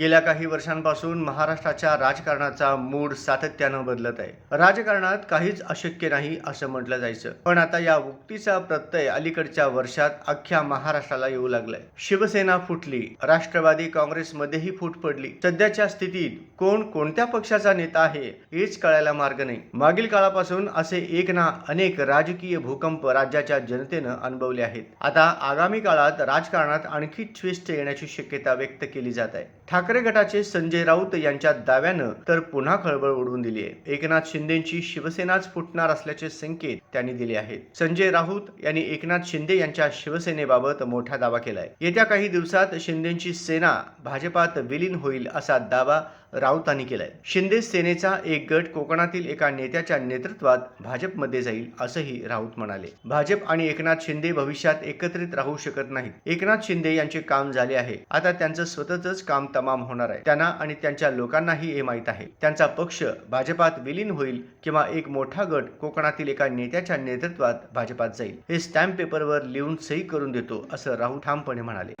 गेल्या काही वर्षांपासून महाराष्ट्राच्या राजकारणाचा मूड सातत्यानं बदलत आहे. राजकारणात काहीच अशक्य नाही असं म्हटलं जायचं. पण आता या उक्तीचा प्रत्यय अलीकडच्या वर्षात अख्ख्या महाराष्ट्राला येऊ लागलाय. शिवसेना फुटली राष्ट्रवादी काँग्रेसमध्येही फूट पडली. सध्याच्या स्थितीत कोण कोणत्या पक्षाचा नेता आहे हेच कळायला मार्ग नाही. मागील काळापासून असे एक ना अनेक राजकीय भूकंप राज्याच्या जनतेनं अनुभवले आहेत. आता आगामी काळात राजकारणात आणखी ट्विस्ट येण्याची शक्यता व्यक्त केली जात आहे. ठाकरे गटाचे संजय राऊत यांच्या दाव्यानं तर पुन्हा खळबळ उडवून दिली आहे एकनाथ शिंदेची शिवसेनाच फुटणार असल्याचे संकेत त्यांनी दिले आहेत. संजय राऊत यांनी एकनाथ शिंदे यांच्या शिवसेनेबाबत मोठा दावा केलाय. येत्या काही दिवसात शिंदेची सेना भाजपात विलीन होईल असा दावा राऊतांनी केलाय. शिंदे सेनेचा एक गट कोकणातील एका नेत्याच्या नेतृत्वात भाजपमध्ये जाईल असंही राऊत म्हणाले. भाजप आणि एकनाथ शिंदे भविष्यात एकत्रित राहू शकत नाहीत. एकनाथ शिंदे यांचे काम झाले आहे. आता त्यांचं स्वतःच काम तमाम होणार आहे. त्यांना आणि त्यांच्या लोकांनाही हे माहीत आहे. त्यांचा पक्ष भाजपात विलीन होईल किंवा एक मोठा गट कोकणातील एका नेत्याच्या नेतृत्वात भाजपात जाईल. हे स्टॅम्प पेपरवर लिहून सही करून देतो असं राऊत ठामपणे म्हणाले.